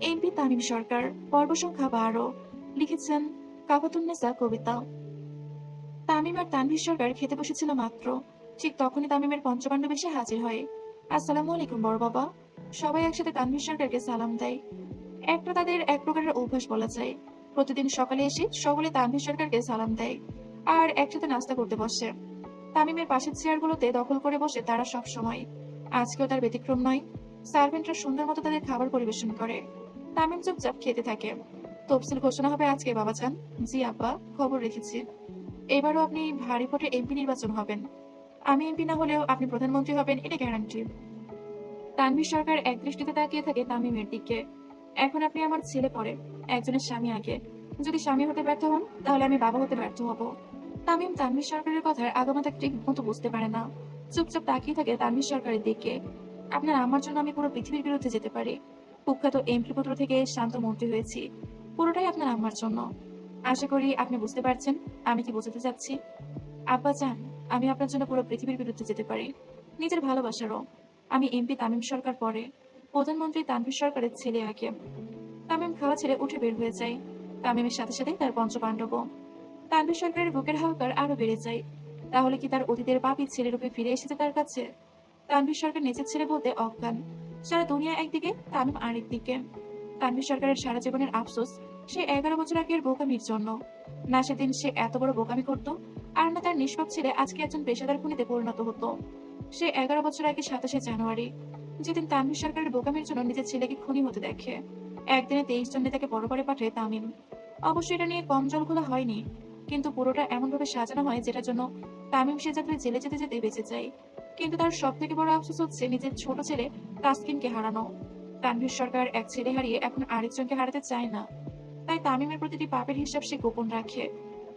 MP Tamim সরকার, পর্ব সংখ্যা বারো, লিখেছেন কাকাতুন্নেসা কবিতা। তামিম আর তানভীর সরকার খেতে বসেছিল মাত্র। ঠিক তখনই তামিমের পঞ্চপাণ্ডব এসে হাজির হয়। আসসালামু আলাইকুম বড় বাবা। সবাই একসাথে তানভীর সরকারকে সালাম দেয়। একটা তাদের এক প্রকারের অভ্যাস বলা যায়। প্রতিদিন সকালে এসে সকলে তানভীর সরকারকে সালাম দেয় আর একসাথে নাস্তা করতে বসে। তামিমের পাশের চেয়ারগুলোতে দখল করে বসে তারা সব সময় আজকেও তার ব্যতিক্রম নয়। সার্ভেন্টরা সুন্দর মতো তাদের খাবার পরিবেশন করে। তামিম চুপচাপ খেতে থাকে। তফসিল ঘোষণা হবে আজকে বাবা চান জি আব্বা খবর রেখেছি। এবারও আপনি ভারী ভোটে এমপি নির্বাচন হবেন। আমি এমপি না হলেও আপনি প্রধানমন্ত্রী হবেন, এটা গ্যারান্টি তানভীর সরকার এক দৃষ্টিতে তাকিয়ে থাকে তামিমের দিকে। এখন আপনি আমার ছেলে পরে, একজনের স্বামী আগে। যদি স্বামী হতে ব্যর্থ হন, তাহলে আমি বাবা হতে ব্যর্থ হব। তামিম তানভীর সরকারের কথার আগামাতা ঠিক মতো বুঝতে পারে না। চুপচাপ তাকিয়ে থাকে তানভীর সরকারের দিকে। আপনার আমার জন্য আমি পুরো পৃথিবীর বিরুদ্ধে যেতে পারি। কুখ্যাত এমপি পুত্র থেকে শান্ত মন্ত্রী হয়েছি। পুরোটাই আপনার আমার জন্য। আশা করি আপনি বুঝতে পারছেন আমি কি বোঝাতে চাচ্ছি। আব্বা চান আমি আপনার জন্য পুরো পৃথিবীর বিরুদ্ধে যেতে পারি। নিজের ভালোবাসারও। আমি এমপি তামিম সরকার পরে। প্রধানমন্ত্রী তানভীর সরকারের ছেলে আগে। তামিম খাওয়া ছেড়ে উঠে বের হয়ে যায়। তামিমের সাথে সাথে তার পঞ্চপাণ্ডব। তানভীর সরকারের বুকের হাহাকার আরও বেড়ে যায়। তাহলে কি তার অতীতের পাপি ছেলে রূপে ফিরে এসেছে তার কাছে? তানভীর সরকার নিজের ছেলে বলতে অজ্ঞান। সারা দুনিয়া একদিকে, তামিম আরেক দিকে তানভীর সরকারের সারা জীবনের আফসোস, সে এগারো বছর আগের বোকামির জন্য। না সেদিন সে এত বড় বোকামি করতো, আর না তার নিষ্পাপ ছেলে আজকে একজন পেশাদার খুনিতে পরিণত হতো। সে এগারো বছর আগে সাতাশে জানুয়ারি, যেদিন তানভীর সরকারের বোকামির জন্য নিজের ছেলেকে খুনি হতে দেখে। একদিনে তেইশ জন নেতাকে বড় করে পাঠায় তামিম। অবশ্যই এটা নিয়ে কম জল খোলা হয়নি, কিন্তু পুরোটা এমনভাবে সাজানো হয় যেটার জন্য তামিম সে যাত্রায় জেলে যেতে যেতে বেঁচে যায়। কিন্তু তার সব থেকে বড় আফসোস হচ্ছে নিজের ছোট ছেলে তাসকিনকে হারানো। তানভীর সরকার এক ছেলে হারিয়ে এখন আরেকজনকে হারাতে চায় না। তাই তামিমের প্রতিটি পাপের হিসাব সে গোপন রাখে।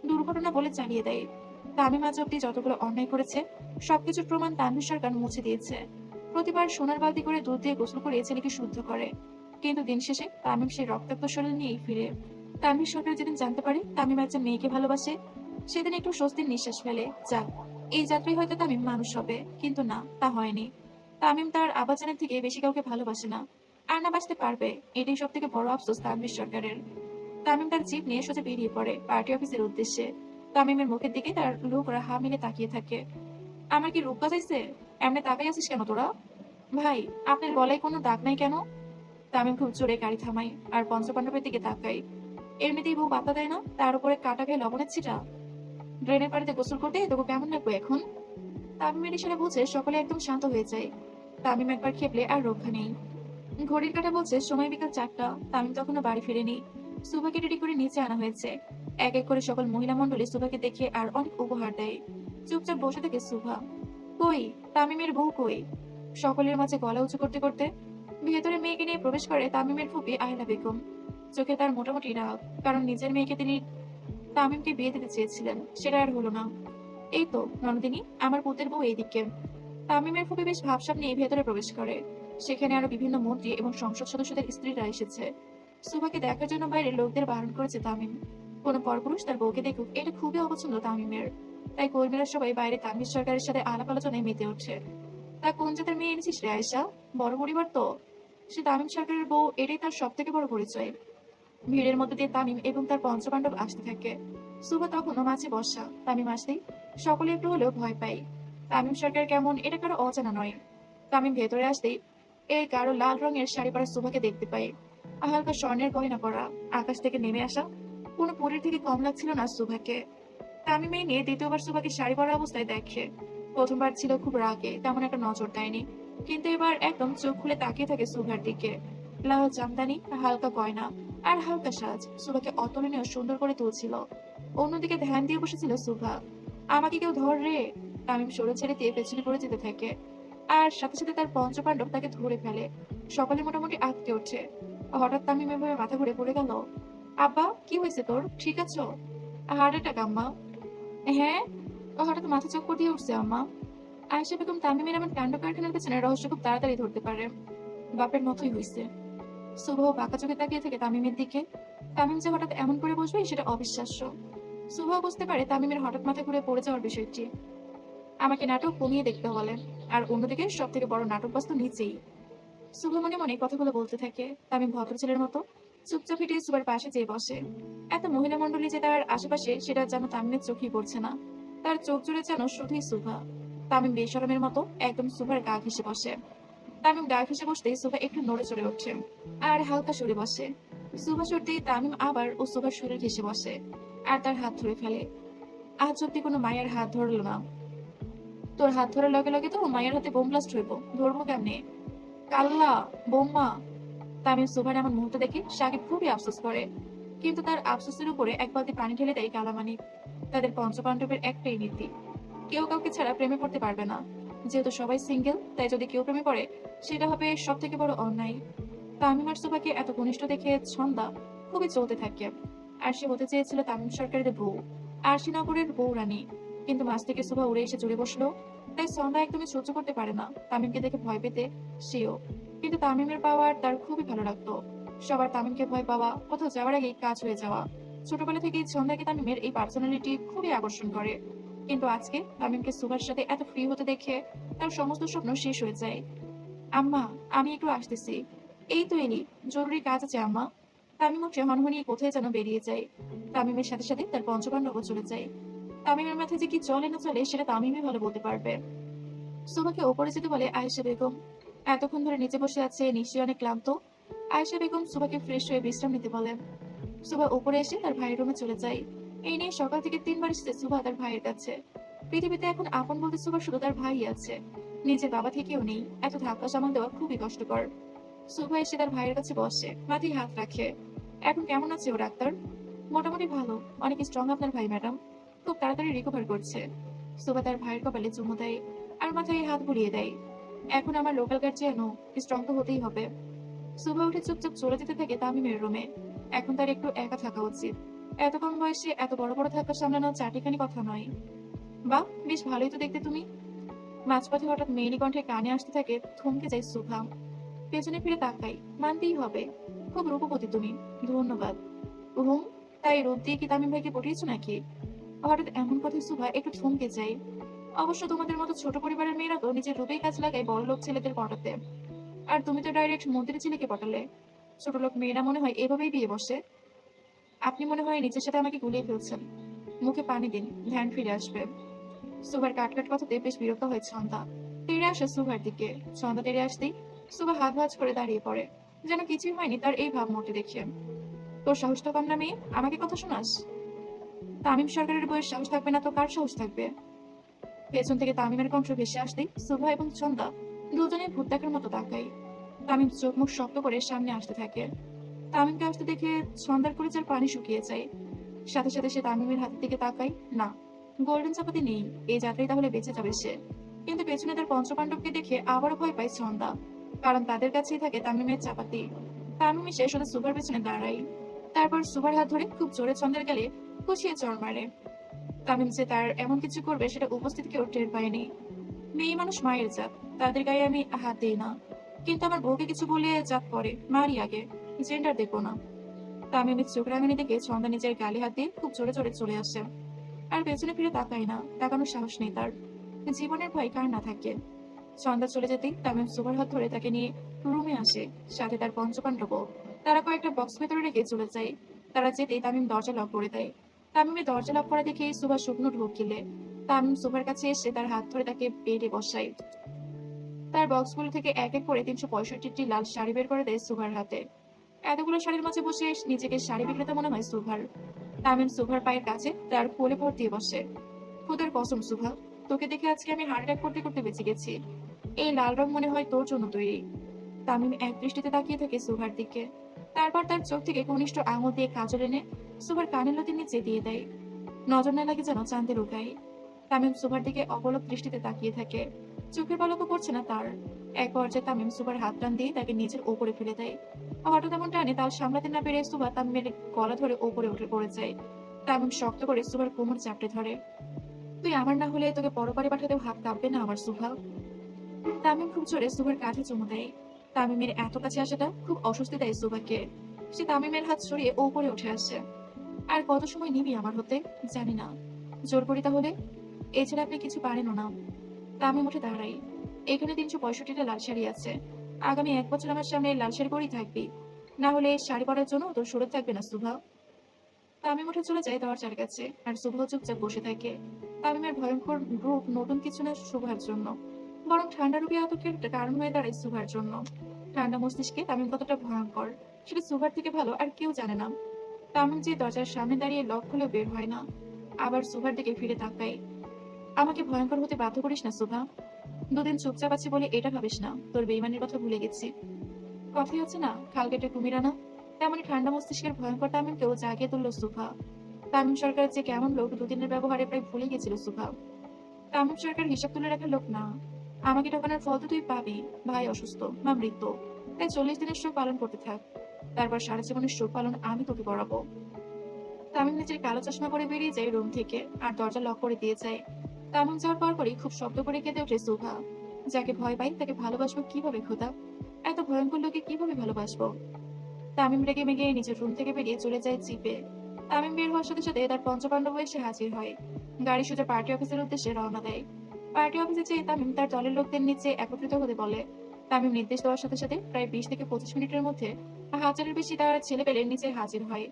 দুর্ঘটনা বলে চালিয়ে দেয়। তামিম আজ অব্দি যতগুলো অন্যায় করেছে, সবকিছুর প্রমাণ তানভীর সরকার মুছে দিয়েছে। প্রতিবার সোনার বালতি করে দুধ দিয়ে গোসল করে ছেলেকে শুদ্ধ করে। কিন্তু দিন শেষে তামিম সেই রক্তাক্ত শরীর নিয়েই ফিরে। তানভীর সরকার যেদিন জানতে পারে তামিম একজন মেয়েকে ভালোবাসে, সেদিন একটু স্বস্তির নিঃশ্বাস ফেলে। যাক এই যাত্রায় হয়তো তামিম মানুষ হবে, কিন্তু না, তা হয়নি। তামিম তার আবাচানের থেকে বেশি কাউকে ভালোবাসে না, আর না বাঁচতে পারবে, এটাই সব থেকে বড় আফসোস তানভীর সরকারের। তামিম তার জিপ নিয়ে সোজা বেরিয়ে পড়ে পার্টি অফিসের উদ্দেশ্যে। তামিমের মুখের দিকে তার লোকরা হা মিলে তাকিয়ে থাকে। আমার কি রূপ বাজাইছে? এমনি তাকাই আছিস কেন তোরা? ভাই, আপনার গলায় কোনো দাগ নাই কেন? তামিম খুব জোরে গাড়ি থামাই আর পঞ্চপাণ্ডবের দিকে তাকাই এমনিতেই বউ পাতা দেয় না? তার উপরে কাটা খেয়ে লবণের ছিটা? ড্রেনের পাড়িতে গোসল করতে তোকে কেমন লাগবে এখন? তামিমের ইশারা বুঝে সকলে একদম শান্ত হয়ে যায়। তামিম একবার খেপলে আর রক্ষা নেই। ঘড়ির কাটা বলছে, সময় বিকাল চারটা। তামিম তখনও বাড়ি ফিরেনি। সুভাকে রেডি করে নিচে আনা হয়েছে। এক এক করে সকল মহিলা মন্ডলী সুভাকে দেখে আর অনেক উপহার দেয়। চুপচাপ বসে থাকে সুভা। কই? তামিমের বউ কই? সকলের মাঝে গলা উঁচু করতে করতে। ভেতরে মেয়েকে নিয়ে প্রবেশ করে তামিমের ফুপি আয়লা বেগম। চোখে তার মোটামুটি রাগ, কারণ নিজের মেয়েকে তিনি তামিমকে বিয়ে দিতে চেয়েছিলেন, সেটা আর হলো না। এই তো, ননদিনী, আমার পুতের বউ এইদিকে। তামিমের ফুপি বেশ ভাবসাব নিয়ে ভেতরে প্রবেশ করে। সেখানে আরও বিভিন্ন মন্ত্রী এবং সংসদ সদস্যদের স্ত্রীরা এসেছে। সুভাকে দেখার জন্য বাইরে লোকদের বারণ করেছে তামিম। কোন পরপুরুষ তার বউকে দেখুক, এটা খুবই অপছন্দ তামিমের। তাই কর্মীরা সবাই বাইরে তামির সরকারের সাথে আলাপ আলোচনায় মেতে উঠছে তা কোন জাতের মেয়ে এনেছিস রে আয়সা বড় পরিবার তো? সে তামিম সরকারের বউ, এটাই তার সব থেকে বড় পরিচয়। ভিড়ের মধ্যে দিয়ে তামিম এবং তার পঞ্চপাণ্ডব আসতে থাকে। সুভা তখনও মাঝে বসা। তামিম আসতেই সকলে একটু হলেও ভয় পায়। তামিম সরকার কেমন, এটা কারও অজানা নয়। তামিম ভেতরে আসতেই এই গাঢ় লাল রঙের শাড়ি পরা সুভাকে দেখতে পাই হালকা স্বর্ণের গয়না পরা। আকাশ থেকে নেমে আসা কোনো পরীর থেকে কম লাগছিল না সুভাকে তামিম এই নিয়ে দ্বিতীয়বার সুভাকে শাড়ি পরা অবস্থায় দেখে। প্রথমবার ছিল খুব রাগে, তেমন একটা নজর দেয়নি। কিন্তু এবার একদম চোখ খুলে তাকিয়ে থাকে সুভার দিকে। লাল জামদানি, হালকা গয়না। আর হালকা সাজ। সুভাকে অতুলনীয় সুন্দর করে তুলছিল। অন্যদিকে ধ্যান দিয়ে বসেছিল সুভা। আমাকে কেউ ধর রে। তামিম সরে ছেড়ে দিয়ে পেছনে পড়ে যেতে থাকে। আর সাথে সাথে তার পঞ্চপাণ্ডব তাকে ধরে ফেলে। সকলে মোটামুটি আটকে ওঠে। হঠাৎ তামিম এভাবে মাথা ঘুরে পড়ে গেল। আব্বা, কি হয়েছে তোর? ঠিক আছো? হার্ট অ্যাটাক, আম্মা। হ্যাঁ? হঠাৎ মাথা চক্কর দিয়ে উঠছে, আম্মা। আয়েশা বেগম তামিমের এমন কাণ্ড কারখানার পেছনে রহস্য খুব তাড়াতাড়ি ধরতে পারে। বাপের মতোই হয়েছে শুভ বাঁকা চোখে তাকিয়ে থেকে তামিমের দিকে। তামিম যে হঠাৎ এমন করে বসবে সেটা অবিশ্বাস্য। শুভ বুঝতে পারে তামিমের হঠাৎ মাথা ঘুরে পড়ে যাওয়ার বিষয়টি। আমাকে নাটক কমিয়ে দেখতে বলে আর অন্যদিকে সব থেকে বড় নাটক বাস্তু নিচেই শুভ মনে মনে কথাগুলো বলতে থাকে, তামিম ভদ্র ছেলের মতো। চুপচাপ হেঁটে সুবার পাশে যেয়ে বসে। এত মহিলা মন্ডলী যে তার আশেপাশে, সেটা যেন তামিমের চোখেই পড়ছে না। তার চোখ জুড়ে যেন শুধুই সুভা তামিম বেসরমের মতো একদম সুভার গা ঘেসে বসে। তামিম গা ঘেসে বসতেই সুভা একটু নড়ে চড়ে ওঠে আর হালকা সরে বসে। সুভা সরতেই তামিম আবার ও সুভার শরীর ঘেসে বসে। আর তার হাত ধরে ফেলে। আজ অব্দি কোনো মায়ের হাত ধরলো না। তোর হাত ধরার লগে লগে তো মায়ের হাতে বোম ব্লাস্ট হইব। ধরবো কেমনে? কাল্লা বোম্মা তামিম সুভার এমন মুহূর্ত দেখে সাকিব খুবই আফসোস করে। কিন্তু তার আফসোসের উপরে এক বালতি পানি ঢেলে দেয় কালামানি তাদের পঞ্চপাণ্ডবের একটাই নীতি। কেউ কাউকে ছাড়া প্রেমে পড়তে পারবে না। যেহেতু সবাই সিঙ্গেল, তাই যদি কেউ প্রেমে পড়ে, সেটা হবে সব থেকে বড় অন্যায়। তামিম আর সুভাকে এত ঘনিষ্ঠ দেখে ছন্দা খুবই চলতে থাকে। আর সে হতে চেয়েছিল তামিম সরকারের বউ, আর শ্রীনগরের বউ রানী। কিন্তু মাছ থেকে সুভা উড়ে এসে জুড়ে বসল, তাই ছন্দা একদমই সহ্য করতে পারে না। তামিমকে দেখে ভয় পেতে সেও। কিন্তু তামিমের পাওয়ার তার খুবই ভালো লাগতো। সবার তামিমকে ভয় পাওয়া, কোথাও যাওয়ার আগেই কাজ হয়ে যাওয়া। ছোটবেলা থেকেই সন্ধ্যাকে তামিমের এই পার্সোনালিটি খুবই আকর্ষণ করে। কিন্তু আজকে তামিমকে সুভার সাথে এত ফ্রি হতে দেখে তার সমস্ত স্বপ্ন শেষ হয়ে যায়। আম্মা, আমি একটু আসতেছি। এই তো এলি, জরুরি কাজ আছে আম্মা। তামিম উঠে হনহনিয়ে কোথায় যেন বেরিয়ে যায়। তামিমের সাথে সাথে তার পঞ্চপাণ্ডবও চলে যায়। তামিমের মাথায় যে কি চলে না চলে সেটা তামিমই ভালো বলতে পারবে। সুভাকে ওপরে যেতে বলে আয়েশা বেগম। এতক্ষণ ধরে নিচে বসে আছে, নিশ্চয়ই অনেক ক্লান্ত। আয়েশা বেগম সুভাকে ফ্রেশ হয়ে বিশ্রাম নিতে বলেন সুভা উপরে এসে তার ভাইয়ের রুমে চলে যায়। এই নিয়ে সকাল থেকে তিনবার এসেছে সুভা তার ভাইয়ের কাছে। পৃথিবীতে এখন আপন বলতে সুভা শুধু তার ভাই আছে। নিজের বাবা থেকেও নেই। এত ধাক্কা সামাল দেওয়া খুবই কষ্টকর। সুভা এসে তার ভাইয়ের কাছে বসে, মাথায় হাত রাখে। এখন কেমন আছে ও ডাক্তার মোটামুটি ভালো। অনেক স্ট্রং আপনার ভাই ম্যাডাম খুব তাড়াতাড়ি রিকভার করছে। সুভা তার ভাইয়ের কপালে চুমু দেয় আর মাথায় হাত বুলিয়ে দেয়। এখন আমার লোকাল গার্ড যেন স্ট্রং তো হতেই হবে। সুভা উঠে চুপচাপ চলে যেতে থাকে তামিমের রুমে এখন তার একটু একা থাকা উচিত। এত কম বয়সে এত বড় বড় থাকা সামলানো চাটিখানি কথা নয়। বা, বেশ ভালোই তো দেখতে তুমি। মাঝপথে হঠাৎ মেয়েলি কণ্ঠে কানে আসতে থাকে থমকে যায় সুভা। পেছনে ফিরে তাকাই, মানতেই হবে। খুব রূপবতী তুমি, ধন্যবাদ। হুম তাই রূপ দিয়ে কি তামিম ভাইকে পটিয়েছো নাকি? হঠাৎ এমন কথা সুভা একটু থমকে যায়। অবশ্য তোমাদের মতো ছোট পরিবারের মেয়েরা তো নিজের রূপেই কাজ লাগায় বড় লোক ছেলেদের পটাতে। আর তুমি তো ডাইরেক্ট মন্ত্রী ছেলেকে পটালে। ছোট লোক মেয়েরা মনে হয় এভাবেই বিয়ে বসে। আপনি মনে হয় নিজের সাথে আমাকে গুলিয়ে ফেলছেন। মুখে পানি দিন, ধ্যান ফিরে আসবে। সুভার কাটকাট কথাতে বেশ বিরক্ত হয়েছে ছন্দা। তেড়ে আসে সুভার দিকে। সন্ধ্যা তেড়ে আসতেই সুভা হাত ভাজ করে দাঁড়িয়ে পড়ে। যেন কিছুই হয়নি তার এই ভাবমূর্তি দেখে। তোর সাহসটা কম না মেয়ে, আমাকে কথা শোনাস? তামিম সরকারের বইয়ের সাহস থাকবে না তো কার সাহস থাকবে? পেছন থেকে তামিমের কণ্ঠ ভেসে আসতেই সুভা এবং সন্ধ্যা দুজনে ভূত দেখার মতো তাকাই তামিম চোখ মুখ শক্ত করে সামনে আসতে থাকে। তামিমকে আসতে দেখে সন্ধ্যার কলিজার পানি শুকিয়ে যায়। সাথে সাথে সে তামিমের হাতের দিকে তাকায়, না, গোল্ডেন চাপাতি নেই, এই যাত্রায় তাহলে বেঁচে যাবে সে। কিন্তু পেছনে তার পঞ্চপাণ্ডবকে দেখে আবারও ভয় পায় সন্ধ্যা, কারণ তাদের কাছেই থাকে তামিমের চাপাতি। তামিম এসে শুধু সুপার পেছনে দাঁড়ায়। তারপর সুপার হাত ধরে খুব জোরে ছন্দের গেলে কুচিয়ে চড় মারে। তামিম যে তার এমন কিছু করবে সেটা উপস্থিত কেউ টের পায়নি। মেয়ে মানুষ মায়ের জাত, তাদের গায়ে আমি হাত দিই না। কিন্তু আমার বউকে কিছু বলে জাত পরে মারি আগে। জেন্ডার দেখব না। তামিমের চোখ রাঙানি দেখে ছন্দা নিজের গালে হাত দিয়ে খুব জোরে জোরে চলে আসে। আর পেছনে ফিরে তাকায় না, তাকানোর সাহস নেই তার। জীবনের ভয় কার না থাকে। সন্ধ্যা চলে যেতেই তামিম সুপার হাত ধরে তাকে নিয়ে রুমে আসে, সাথে তার পঞ্চপাণ্ডব তারা কয়েকটা বক্স ভেতরে রেখে চলে যায়। তারা যেতেই তামিম দরজা লক করে দেয়। তামিমের দরজা লক করা দেখে সুভা শুকনো ঢোক গিলে। তামিম সুভার কাছে এসে তার হাত ধরে তাকে বেডে বসায়। তার বক্সগুলো থেকে এক এক করে তিনশো পঁয়ষট্টিটি লাল শাড়ি বের করে দেয় সুভার হাতে। এতগুলো শাড়ির মাঝে বসে নিজেকে শাড়ি বিক্রেতা মনে হয় সুভার। তামিম সুভার পায়ের কাছে তার কোলে ভর দিয়ে বসে। খুদের কসম, সুভা, তোকে দেখে আজকে আমি হার্ট অ্যাটাক করতে করতে বেঁচে গেছি। এই লাল রং মনে হয় তোর জন্য তৈরি। তামিম এক দৃষ্টিতে তাকিয়ে থাকে সুভার দিকে। তারপর তার চোখ থেকে ঘনিষ্ঠ আঙুল দিয়ে কাজল এনে সুভার কানের লতির নিচে দিয়ে দেয়। নজর না লাগে যেন চাঁদের উঠায় তামিম সুভার দিকে অবলক দৃষ্টিতে তাকিয়ে থাকে। চোখের পলকও পড়ছে না তার। এক পর্যায়ে তামিম সুভার হাত টান দিয়ে তাকে নিজের ওপরে ফেলে দেয়। হঠাৎ এমন টানে তাল সামলাতে না পেরে সুভা তামিমের গলা ধরে ওপরে উঠে পড়ে যায়। তামিম শক্ত করে সুভার কোমর চাপড়ে ধরে। তুই আমার না হলে তোকে পরপারে পাঠাতেও হাত কাঁপবে না আমার সুভা? তামিম খুব জোরে সুভার কাঁধে চুমু দেয়। তামিমের এত কাছে আসাটা খুব অস্বস্তি দেয় সুভাকে। সে তামিমের হাত সরিয়ে ওপরে উঠে আসে। আর কত সময় নিবি আমার হতে? জানি না। জোর করি তাহলে? এছাড়া আপনি কিছু পারেনও না। তামিম উঠে দাঁড়াই। এখানে তিনশো পঁয়ষট্টিটা লাল শাড়ি আছে। আগামী এক বছর আমার সামনে লাল শাড়ি পরেই থাকবি। না হলে শাড়ি পরার জন্য তোর সুরত থাকবে না সুভা তামিম উঠে চলে যায় দরজার কাছে আর শুভ চুপচাপ বসে থাকে। তামিমের ভয়ঙ্কর রূপ নতুন কিছু না শুভার জন্য। বরং ঠান্ডা রূপে আতঙ্কের কারণ হয়ে দাঁড়ায় সুভার জন্য। ঠান্ডা মস্তিষ্কে তামিম কতটা ভয়ঙ্কর। সেটা সুভার থেকে ভালো আর কেউ জানে না। তামিম যে দরজার সামনে দাঁড়িয়ে লক খুলে বের হয় না। আবার সুভার দিকে ফিরে তাকায়। আমাকে ভয়ঙ্কর হতে বাধ্য করিস না, সুভা। দুদিন চুপচাপ আছি বলে এটা ভাবিস না। তোর বেইমানের কথা ভুলে গেছি। কথাই হচ্ছে না, খাল কেটে কুমিরানা তেমনই ঠান্ডা মস্তিষ্কের ভয়ঙ্কর তামিমকেও জাগিয়ে তুলল, সুভা। তামিম সরকার যে কেমন লোক, দুদিনের ব্যবহারে প্রায় ভুলে গেছিল, সুভা। তামিম সরকার হিসাব তুলে রাখার লোক না। আমাকে ঠকানোর ফল তো তুই পাবি। ভাই অসুস্থ, মা মৃত্যু। তাই চল্লিশ দিনের শোক পালন করতে থাক। তারপর সারা জীবনের শোক পালন আমি তোকে করাবো। তামিম নিজের কালো চশমা করে বেরিয়ে যায় রুম থেকে, আর দরজা লক করে দিয়ে যায়। তামিম যাওয়ার পর পরই খুব শব্দ করে কেঁদে ওঠে সুভা। যাকে ভয় পাই, তাকে ভালোবাসবো কীভাবে, খোদা? এত ভয়ঙ্কর লোকে কীভাবে ভালোবাসবো? তামিম রেগে মেগে নিজের রুম থেকে বেরিয়ে চলে যায় জিপে। তামিম বের হওয়ার সাথে সাথে তার পঞ্চপাণ্ডব এসে হাজির হয়। গাড়ি সোজা পার্টি অফিসের উদ্দেশ্যে রওনা দেয়। পার্টি অফিসে যেয়ে তামিম তার দলের লোকদের নিচে একত্রিত হতে বলে। তামিম নির্দেশ দেওয়ার সাথে সাথে প্রায় বিশ থেকে পঁচিশ মিনিটের মধ্যে হাজারের বেশি তার ছেলে পেলে নিচে হাজির হয়।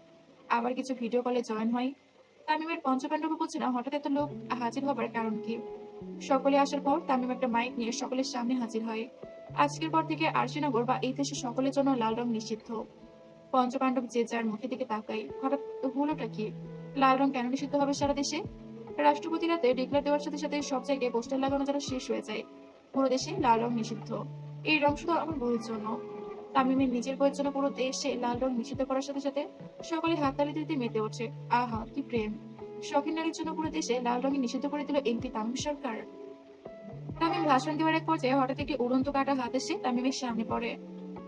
আবার কিছু ভিডিও কলে জয়েন হয়। তামিমের পঞ্চপাণ্ডব বুঝছে না, হঠাৎ এত লোক হাজির হবার কারণ কি? সকলে আসার পর তামিম একটা মাইক নিয়ে সকলের সামনে হাজির হয়। আজকের পর থেকে আরশিনগর বা এই দেশে সকলের জন্য লাল রং নিষিদ্ধ। পঞ্চপাণ্ডব যে যার মুখের দিকে তাকায়, হঠাৎ হলোটা কি? লাল রং কেন নিষিদ্ধ হবে সারা দেশে? রাষ্ট্রপতি রাতে ডিক্লার দেওয়ার সাথে সাথে সব জায়গায় পোস্টার লাগানো যেন শেষ হয়ে যায়। পুরো দেশে লাল রং নিষিদ্ধ। এই রং শুধু আমার বইয়ের জন্য। তামিমের নিজের বইয়ের পুরো দেশে লাল রং নিষিদ্ধ করার সাথে সাথে সকলে হাততালি দিতে মেতে ওঠে আহা, কি প্রেম। শখিন নারীর জন্য পুরো দেশে লাল রঙে নিষিদ্ধ করে দিল এমপি তামিম সরকার। তামিম ভাষণ দেওয়ার এক পর্যায়ে হঠাৎ একটি উড়ন্ত কাটা হাত এসে তামিমের সামনে পড়ে।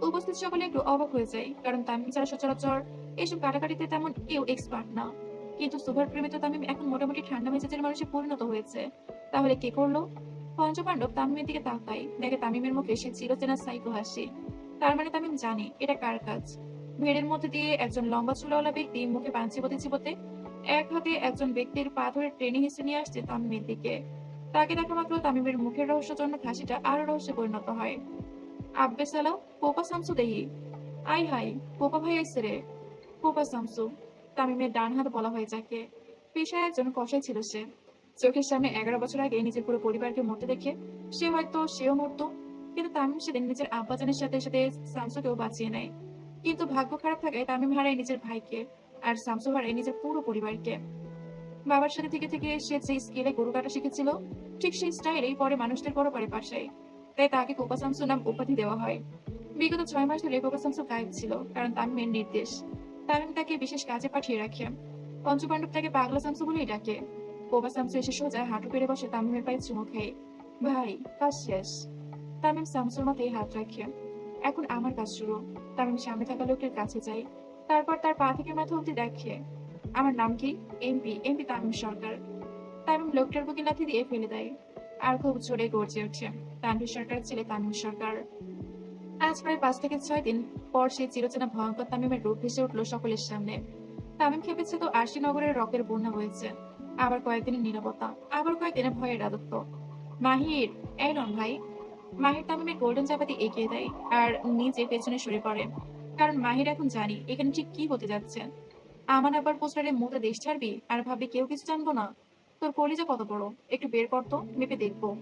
উপস্থিত সকলে একটু অবাক হয়ে যায়, কারণ তামিম ছাড়া সচরাচর এসব কাটাকাটিতে তেমন কেউ এক্সপার্ট না। কিন্তু সুভার প্রেমিত তামিম এখন মোটামুটি ঠান্ডা মেজাজের মানুষে পরিণত হয়েছে। তাহলে কে করল? পঞ্চপাণ্ডব তামিমের দিকে তাকায়, দেখে তামিমের মুখে সে চিরচেনা সাইকো হাসি। তার মানে তামিম জানে এটা কার কাজ। ভিড়ের মধ্যে দিয়ে একজন লম্বা চুলাওয়ালা ব্যক্তি মুখে পান চিবোতে চিবোতে এক হাতে একজন ব্যক্তির পা ধরে ট্রেনে হেসে নিয়ে আসছে তামিমের দিকে। তাকে দেখা মাত্র তামিমের মুখের রহস্যজনক হাসিটা আরও রহস্যে পরিণত হয়। আব্বে সালা পোপা শামসু দেহি। আই হাই পোপা ভাই আইসে রে। পোপা শামসু তামিমের ডান হাত বলা হয়ে যাকে। পেশায় একজন কষাই ছিল সে। চোখের সামনে এগারো বছর আগে নিজের পুরো পরিবারকে মরতে দেখে সে হয়তো সেও মরতো কিন্তু তামিম সেদিন নিজের আব্বাজানের সাথে সাথে শামসুকেও বাঁচিয়ে নেয়। কিন্তু ভাগ্য খারাপ থাকায় তামিম হারায় নিজের ভাইকে আর শামসু হারায় নিজের পুরো পরিবারকে। বাবার সাথে থেকে থেকে সে যে স্কেলে গরু কাটা শিখেছিল, ঠিক সেই স্টাইলেই পরে মানুষদের বড় করে পাশায় তাই তাকে কোপা শামসু নাম উপাধি দেওয়া হয়। বিগত ছয় মাস ধরে কোপা শামসু গায়েব ছিল, কারণ তামিমের নির্দেশ। তামিম তাকে বিশেষ কাজে পাঠিয়ে রাখে। পঞ্চপাণ্ডব তাকে পাগলা শামসু বলেই ডাকে। কোপা শামসু এসে সোজা হাঁটু পেরে বসে তামিমের পায়ে চুমু খায়। ভাই, কাজ শেষ। তামিম শামসুর মাথায় হাত রাখে এখন আমার কাজ শুরু। তামিম সামনে থাকা লোকের কাছে যাই, তারপর তার পা থেকে মাথা অব্দি দেখে আমার নাম কি? MP MP Tamim Sarkar. Tamim লোকটার বুকে লাথি দিয়ে ফেলে দেয় আর খুব জোরে গর্জে ওঠে, তানভীর সরকার, ছেলে তামিম সরকার। আজ প্রায় পাঁচ থেকে ছয় দিন পর সেই চিরচেনা ভয়ঙ্কর তামিমের রূপ ভেসে উঠল সকলের সামনে। তামিম খেপেছে তো আরশি নগরের রকের বন্যা হয়েছে আবার কয়েকদিনের নিরাপত্তা আবার কয়েকদিনের ভয়ের রাজত্ব। মাহির এলন ভাই মাহির তামিমের গোল্ডেন চাপাতি এগিয়ে দেয় আর নিজে পেছনে সরে পড়ে। কারণ মাহির এখন জানি এখানে ঠিক কি হতে যাচ্ছে। আমার আবার পোস্টারে মোটা দেশ ছাড়বি আর ভাববি কেউ কিছু জানব না। তোর কলিজা কত বড়? একটু বের করতো মেপে দেখব।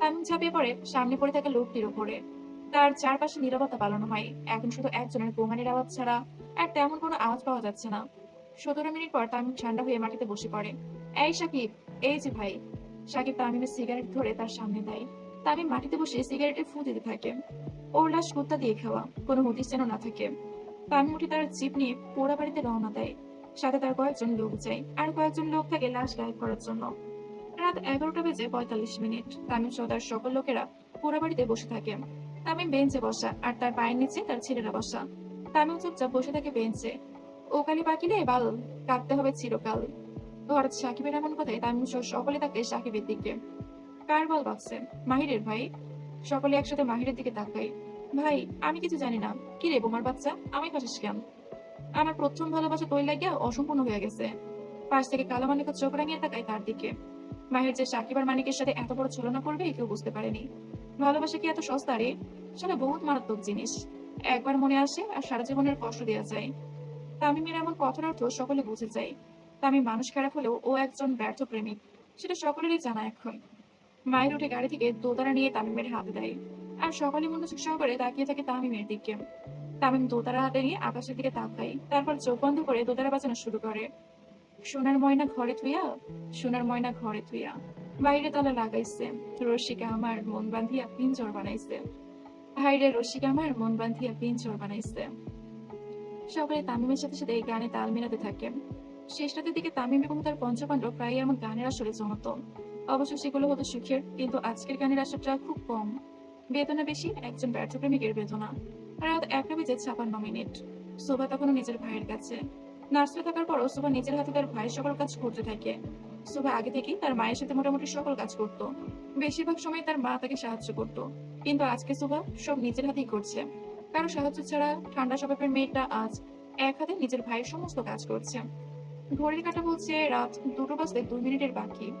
তামিম ঝাঁপিয়ে পড়ে, সামনে পড়ে থাকা লোকটির উপরে। তার চারপাশে নিরাপত্তা পালন হয়। এখন শুধু একজনের গোমানির আওয়াজ ছাড়া আর তেমন কোনো আওয়াজ পাওয়া যাচ্ছে না। সতেরো মিনিট পর তামিম ঠান্ডা হয়ে মাটিতে বসে পড়ে। এই সাকিব, এই যে ভাই। সাকিব তামিমের সিগারেট ধরে তার সামনে দেয়। তামিম মাটিতে বসে সিগারেটে ফু দিতে থাকে। ওর লাশ কুত্তা দিয়ে খাওয়া, কোনো হদিস যেন না থাকে। তামিম উঠে তার জিপ নিয়ে পোড়া বাড়িতে রওনা দেয়। সাথে তার কয়েকজন লোক যায়, আর কয়েকজন লোক থাকে লাশ গায়েব করার জন্য। রাত এগারোটা বেজে পঁয়তাল্লিশ মিনিট। তামিম সহ তার সকল লোকেরা পোড়া বাড়িতে বসে থাকে। তামিম বেঞ্চে বসা, আর তার পায়ের নিচে তার ছেলেরা বসা। তামিম চুপচাপ বসে থাকে বেঞ্চে। ওকালি পাকিলে বাল কাটতে হবে চিরকাল। হঠাৎ সাকিবের এমন কথায় তামিম সহ সকলে থাকে সাকিবের দিকে কার বল বাজছে মাহিরের ভাই, সকলে একসাথে মাহিরের দিকে তাকাই। ভাই, আমি কিছু জানি না। কি রে, বোমার বাচ্চা? আমি ফাঁসিস কেন? আমার প্রথম ভালোবাসা তৈরি লাগিয়া অসম্পূর্ণ হয়ে গেছে। পাশ থেকে কালো মানিকের চোখ রাঙিয়ে তাকাই তার দিকে। মাহির যে সাকিব আর মানিকের সাথে এত বড় ছলনা করবে, কেউ বুঝতে পারেনি। ভালোবাসা কি এত সস্তা রে? সেটা বহুত মারাত্মক জিনিস। একবার মনে আসে আর সারা জীবনের কষ্ট দেওয়া যায়। তামিমের এমন কথার অর্থ সকলে বুঝে যায়। তামিম মানুষ খারাপ হলেও ও একজন ব্যর্থ প্রেমিক। সেটা সকলেরই জানা এখন। মায়ের উঠে গাড়ি থেকে দোতারা নিয়ে তামিমের হাতে দেয়। আর সকলে মনোযোগ সহকারে তাকিয়ে থাকে তামিমের দিকে। তামিম দোতারা হাতে নিয়ে আকাশের দিকে তাকায় তারপর চোখ বন্ধ করে দোতারা বাজানো শুরু করে। সোনার ময়না ঘরে থুইয়া, সোনার ময়না ঘরে থুইয়া। বাইরে তালা লাগাইছে। রসিকা আমার মন বান্ধিয়া পিঞ্জর বানাইছে। হাইরে রসিকা আমার মন বান্ধিয়া পিঞ্জর বানাইছে। সকলে তামিমের সাথে সাথে এই গানে তাল মেলাতে থাকে। শেষ রাতের দিকে তামিম এবং তার পঞ্চপাণ্ডব প্রায় এমন গানের আসরে জমত। অবশ্য সেগুলো হতো সুখের, কিন্তু আজকের গানের আসরটা খুব কম। বেদনা বেশি, একজন ব্যর্থ প্রেমিকের বেদনা। রাত একটা বেজে ছাপান্ন মিনিট। শোভা তখনও নিজের ভাইয়ের কাছে। নার্সারি থাকার পরও শোভা নিজের হাতে তার ভাইয়ের সকল কাজ করতে থাকে। শোভা আগে থেকেই তার মায়ের সাথে মোটামুটি সকল কাজ করত। বেশিরভাগ সময় তার মা তাকে সাহায্য করত। কিন্তু আজকে শোভা সব নিজের হাতেই করছে। কারও সাহায্য ছাড়া ঠান্ডা স্বভাবের মেয়েটা আজ এক হাতে নিজের ভাইয়ের সমস্ত কাজ করছে। ঘড়ির কাটা বলছে রাত দুটো বাজতে দুই মিনিটের বাকি।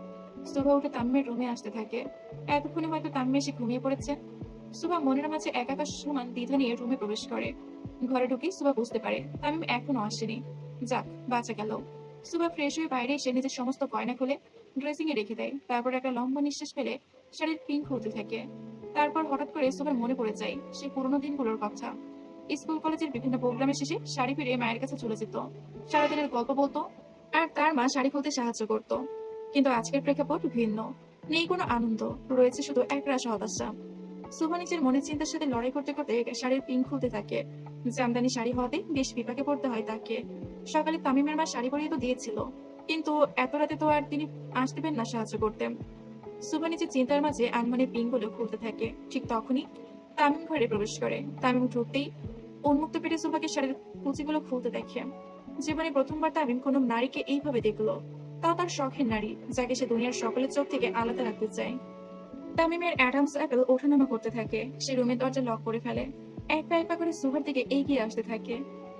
শোভা উঠে তাম্মের রুমে আসতে থাকে। এতক্ষণে হয়তো তাম্মে এসে ঘুমিয়ে পড়েছে। সুভা মনের মাঝে এক আকাশ সমান দ্বিধা নিয়ে রুমে প্রবেশ করে। ঘরে ঢুকে সুভা বুঝতে পারে, তামিম এখনও আসেনি। যাক, বাঁচা গেল। সুভা ফ্রেশ হয়ে বাইরে এসে নিজের সমস্ত গয়না খুলে ড্রেসিং এ রেখে দেয়। তারপর একটা লম্বা নিঃশ্বাস ফেলে শাড়ির পিন খুলতে থাকে। তারপর হঠাৎ করে সুভার মনে পড়ে যায় সেই পুরোনো দিনগুলোর কথা। স্কুল, কলেজের বিভিন্ন প্রোগ্রামের শেষে শাড়ি ফিরে মায়ের কাছে চলে যেত। সারাদিনের গল্প বলতো, আর তার মা শাড়ি খুলতে সাহায্য করত। কিন্তু আজকের প্রেক্ষাপট ভিন্ন। নেই কোনো আনন্দ, রয়েছে শুধু একরাশ হতাশা। সুভা নিজের মনের চিন্তার সাথে লড়াই করতে করতে শাড়ির পিন খুলতে থাকে। জামদানি শাড়ি হওয়াতে বেশ বিপাকে পড়তে হয় তাকে। সকালে তামিমের মা শাড়ি পরিয়ে তো দিয়েছিল। কিন্তু এত রাতে তো আর তিনি আসতেবেন না সাহায্য করতে। সুভা নিজের চিন্তার মাঝে আনমনের পিনগুলো খুলতে থাকে। ঠিক তখনই তামিম ঘরে প্রবেশ করে। তামিম ঢুকতেই উন্মুক্ত পেটে সুভাকে শাড়ির কুচিগুলো খুলতে দেখে। জীবনে প্রথমবার তামিম কোনো নারীকে এইভাবে দেখল। তাও তার শখের নারী, যাকে সে দুনিয়ার সকলের চোখ থেকে আলাদা রাখতে চায়। তামিমের অ্যাডামস অ্যাপেল ওঠানামা করতে থাকে। সে রুমের দরজা লক করে ফেলে। এক পা এক করে সুভার দিকে এগিয়ে আসতে থাকে।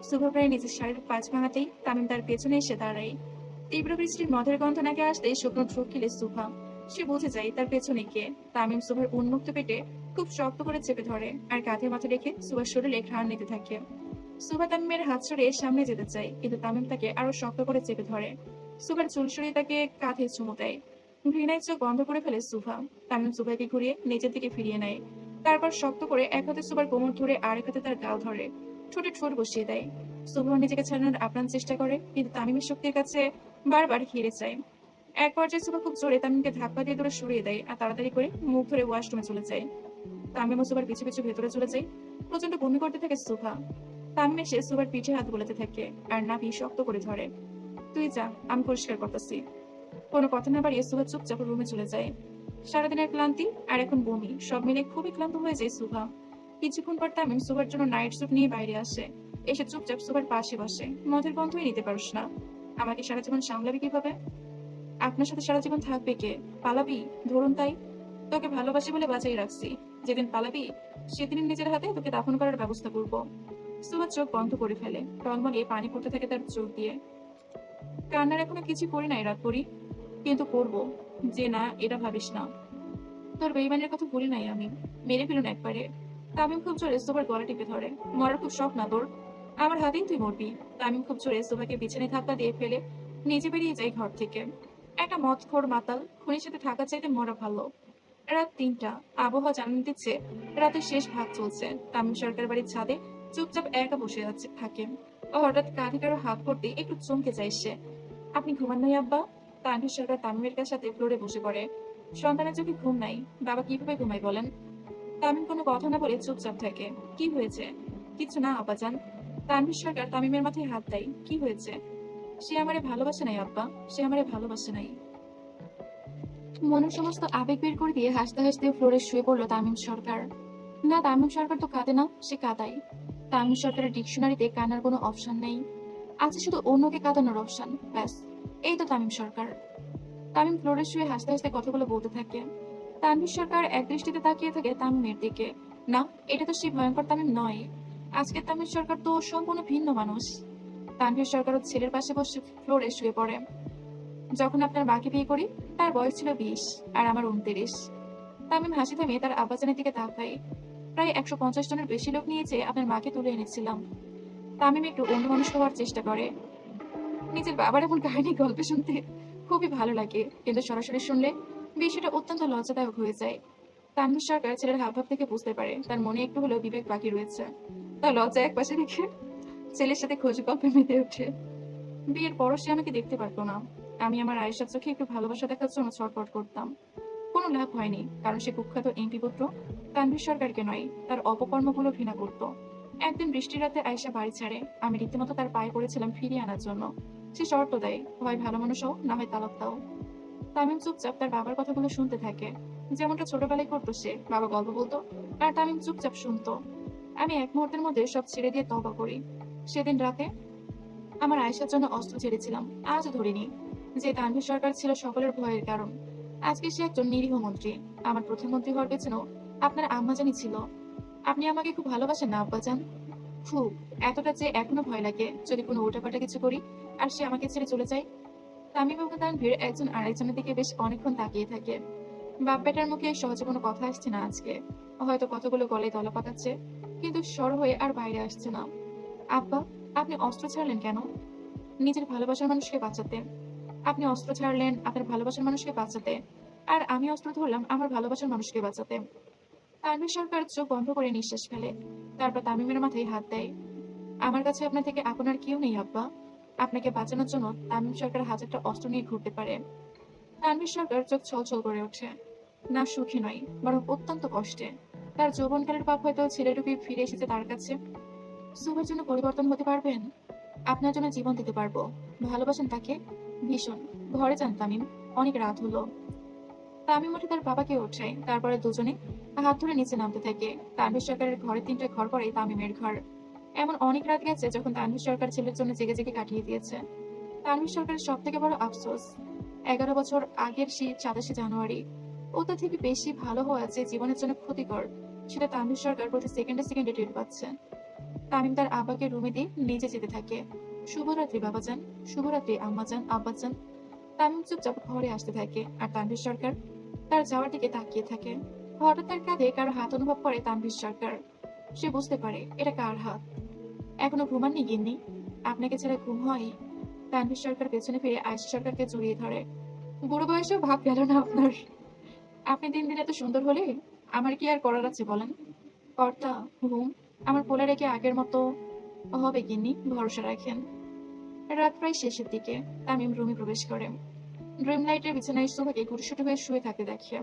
সুভা প্রায় নিজের শাড়ির পাঁচ ভাঙাতেই তামিম তার পেছনে এসে দাঁড়ায়। তীব্র বৃষ্টির মধের গন্ধ নাকে আসতেই শুকনো ঢোক গেলে সুভা। সে বুঝে যায় তার পেছনে কে। তামিম সুভার উন্মুক্ত পেটে খুব শক্ত করে চেপে ধরে আর কাঁধে মাথা রেখে সুভার শরীরে ঘ্রাণ নিতে থাকে। সুভা তামিমের হাত সরে সামনে যেতে চায়, কিন্তু তামিম তাকে আরও শক্ত করে চেপে ধরে। সুভার চুল সরিয়ে তাকে কাঁধে চুমু দেয়। ঘৃণায় চোখ বন্ধ করে ফেলে সুভা। তামিম সুভাকে ঘুরিয়ে নিজের দিকে ফিরিয়ে নেয়। তারপর শক্ত করে এক হাতে সুভার কোমর ধরে আরেক হাতে তার গাল ধরে। ঠোঁটে ঠোঁট বসিয়ে দেয়। সুভা নিজেকে ছাড়ানোর আপ্রাণ চেষ্টা করে, কিন্তু তামিমের শক্তির কাছে বারবার হেরে যায় এক পর্যায়ে সুভা খুব জোরে তামিমকে ধাক্কা দিয়ে দূরে সরিয়ে দেয় আর তাড়াতাড়ি করে মুখ ধরে ওয়াশরুমে চলে যায়। তামিম ও সুভার পিছু পিছু ভেতরে চলে যায়। প্রচণ্ড বমি করতে থাকে সুভা। তামিম এসে সুভার পিঠে হাত বোলাতে থাকে আর নাভি শক্ত করে ধরে। তুই যা, আমি পরিষ্কার করতেছি। কোনো কথা না বাড়িয়ে সুভা চুপচাপ রুমে চলে যায়। সারাদিনের ক্লান্তি আর এখন বমি, সব মিলে খুবই ক্লান্ত হয়ে যায় সুভা। কিছুক্ষণ পর তামিম সুভার জন্য নাইট স্যুট নিয়ে বাইরে আসে। এসে চুপচাপ সুভার পাশে বসে। মদের বন্ধই নিতে পারস না। আমাকে সারা জীবন সামলাবি কীভাবে? আপনার সাথে সারা জীবন থাকবে কে? পালাবি? ধরুন তাই। তোকে ভালোবাসি বলে বাঁচাই রাখছি। যেদিন পালাবি সেদিন নিজের হাতে তোকে দাফন করার ব্যবস্থা করব। সুভার চোখ বন্ধ করে ফেলে। টলমলিয়ে পানি পড়তে থাকে তার চোখ দিয়ে। কান্নার এখনও কিছু করি নাই রাত করি। কিন্তু করব। যে না, এটা ভাবিস না। তোর বেইমানের কথা বলি নাই আমি। মেরে ফেলুন একবারে। তামিম খুব জোরে সোবার গলা টিপে ধরে। মরার খুব শখ না তোর? আমার হাতেই তুই মরবি। তামিম খুব জোরে সোবাকে বিছানায় ধাক্কা দিয়ে ফেলে নিচে বেরিয়ে যাই ঘর থেকে। একটা মদখোর মাতাল খুনির সাথে থাকা চাইতে মরা ভালো। রাত তিনটা। আবহাওয়া জানান দিচ্ছে, রাতের শেষ ভাগ চলছে। তামিম সরকার বাড়ির ছাদে চুপচাপ একা বসে আছে, থাকে। হঠাৎ কাঁধে হাত পড়তে একটু চমকে যায় সে। আপনি ঘুমান নাই, আব্বা? তানভীর সরকার তামিমের সাথে ফ্লোরে বসে পড়ে। সন্তানের চোখে ঘুম নাই। বাবা কীভাবে ঘুমায় বলেন? তামিম কোনো কথা না বলে চুপচাপ থাকে। কি হয়েছে? কিছু না আব্বাজান তানভীর সরকার তামিমের মাথায় হাত দেয়। কি হয়েছে? সে আমারে ভালোবাসে নাই, আব্বা। সে আমারে ভালোবাসে নাই। মনের সমস্ত আবেগ বের করে দিয়ে হাসতে হাসতে ফ্লোরে শুয়ে পড়ল তামিম সরকার। না, তামিম সরকার তো কাঁদে না, সে কাঁদায়। তামিম সরকারের ডিকশনারিতে কান্নার কোনো অপশন নেই। আছে শুধু অন্যকে কাঁদানোর অপশন, ব্যাস। এই তো তামিম সরকার। তামিম ফ্লোরে শুয়ে হাসতে হাসতে কথাগুলো বলতে থাকে। তানভীর সরকার এক দৃষ্টিতে তাকিয়ে থাকে তামিমের দিকে। না, এটা তো সেই ভয়ঙ্কর তামিম নয়। আজকের তামিম সরকার তো সম্পূর্ণ ভিন্ন মানুষ। তানভীর সরকার ওর ছেলের পাশে বসে ফ্লোরে শুয়ে পড়ে। যখন আপনার বাকি বিয়ে করি, তার বয়স ছিল বিশ, আর আমার উনত্রিশ। তামিম হাসি থামিয়ে তার আব্বাজানের দিকে তাকাই প্রায় একশো পঞ্চাশ জনের বেশি লোক নিয়ে যে আপনার মাকে তুলে এনেছিলাম। তামিম একটু অন্য মানুষ হওয়ার চেষ্টা করে। নিজের বাবার এমন কাহিনী, গল্প শুনতে খুবই ভালো লাগে। কিন্তু সরাসরি শুনলে বিষয়টা অত্যন্ত লজ্জাদায়ক হয়ে যায়। তানভীর সরকার ছেলের হাবভাব থেকে বুঝতে পারে, তার মনে একটু হলেও বিবেক বাকি রয়েছে। তার লজ্জা এক পাশে রেখে ছেলের সাথে খোঁজ গল্পে মেতে ওঠে। বিয়ের পরও সে আমাকে দেখতে পারতো না। আমি আমার আয়েশার চোখে একটু ভালোবাসা দেখার জন্য ছটফট করতাম। কোনো লাভ হয়নি, কারণ সে কুখ্যাত এমপি পুত্র তানভীর সরকারকে নয়, তার অপকর্মগুলো ঘৃণা করত। একদিন বৃষ্টির রাতে আয়েশা বাড়ি ছাড়ে। আমি রীতিমতো তার পায়ে পড়েছিলাম ফিরিয়ে আনার জন্য। সে শর্ত দেয়, হয় ভালো মানুষ হোক না হয় তালাক দাও। তামিম চুপচাপ তার বাবার কথাগুলো শুনতে থাকে। যেমনটা ছোটবেলায় করতো সে, বাবা গল্প বলতো, আর তামিম চুপচাপ শুনতো। আমি এক মুহূর্তের মধ্যে সব ছেড়ে দিয়ে তবা করি। সেদিন রাতে আমার আয়েশার জন্য অস্ত্র ছেড়েছিলাম আজ ধরিনি, যে তানভীর সরকার ছিল সকলের ভয়ের কারণ। আজকে সে একজন নিরীহ মন্ত্রী। আমার প্রধানমন্ত্রী হওয়ার পেছনেও আপনার আম্মাজানি ছিল। আপনি আমাকে খুব ভালোবাসেন না, আব্বাজান? খুব এতটা যে এখনও ভয় লাগে যদি কোনো উল্টাপাল্টা কিছু করি আর সে আমাকে ছেড়ে চলে যায়। তামিম এবং তানভীর একজন আরেকজনের দিকে বেশ অনেকক্ষণ তাকিয়ে থাকে। বাপ বেটার মুখে সহজে কোনো কথা আসছে না আজকে। হয়তো কতগুলো গলে দলা পাকাচ্ছে কিন্তু স্বর হয়ে আর বাইরে আসছে না। আব্বা, আপনি অস্ত্র ছাড়লেন কেন? নিজের ভালোবাসার মানুষকে বাঁচাতে আপনি অস্ত্র ছাড়লেন, আপনার ভালোবাসার মানুষকে বাঁচাতে। আর আমি অস্ত্র ধরলাম, আমার ভালোবাসার মানুষকে বাঁচাতে। তানভীর সরকার চোখ বন্ধ করে নিঃশ্বাস ফেলে। তারপর তামিমের মাথায় হাত দেয়। আমার কাছে আপনার থেকে আপনার কেউ নেই, আব্বা। আপনাকে বাঁচানোর জন্য তামিম সরকার হাজারটা অস্ত্র নিয়ে ঘুরতে পারে। তানভীর সরকার চোখ ছলছল করে ওঠে। না, সুখী নয়, বরং অত্যন্ত কষ্টে। তার যৌবনকালের পাপ হয়তো ছেলেটুকু ফিরে এসেছে তার কাছে। শুভের জন্য পরিবর্তন হতে পারবেন? আপনার জন্য জীবন দিতে পারব। ভালোবাসেন তাকে? ভীষণ। ঘরে যান তামিম। অনেক রাত হলো। তামিম উঠে তার বাবাকে ওঠায় তারপরে দুজনে হাত ধরে নিচে নামতে থাকে। তানভীর সরকারের ঘরে তিনটে ঘর পরে তামিমের ঘর। এমন অনেক রাত গেছে যখন তানভীর সরকার ছেলের জন্য জেগে জেগে কাটিয়ে দিয়েছে। তানভীর সরকারের সব থেকে বড় আফসোস। এগারো বছর আগের শীত সাতাশে জানুয়ারি। ও ওটা থেকে বেশি ভালো হওয়া যে জীবনের জন্য ক্ষতিকর, সেটা তানভীর সরকার প্রতি সেকেন্ডে সেকেন্ডে টের পাচ্ছে। তামিম তার আব্বাকে রুমে দিয়ে নিচে যেতে থাকে। শুভরাত্রি, বাবাজান। শুভরাত্রি, আম্মাজান, আব্বাজান। তামিম চুপচাপ ঘরে আসতে থাকে আর তানভীর সরকার তার যাওয়ার দিকে তাকিয়ে থাকে। হঠাৎ তার কাঁধে কারও হাত অনুভব করে তানভীর সরকার। সে বুঝতে পারে, এটা কার হাত? এখনও ঘুমাননি গিন্নি? আপনাকে ছেড়ে ঘুম হয় তানভীর সরকার পেছনে ফিরে আয়েশা সরকারকে জড়িয়ে ধরে। বুড়ো বয়সেও ভাব গেল না আপনার? আপনি দিন দিন এত সুন্দর হলে আমার কি আর করার আছে বলেন? কর্তা, ঘুম। আমার কোলে রেখে আগের মতো হবে গিন্নি, ভরসা রাখেন। রাত প্রায় শেষের দিকে। তামিম রুমে প্রবেশ করে। ড্রিম লাইটের বিছানায় সুভাকে গুটিসুটি হয়ে শুয়ে থাকতে দেখে।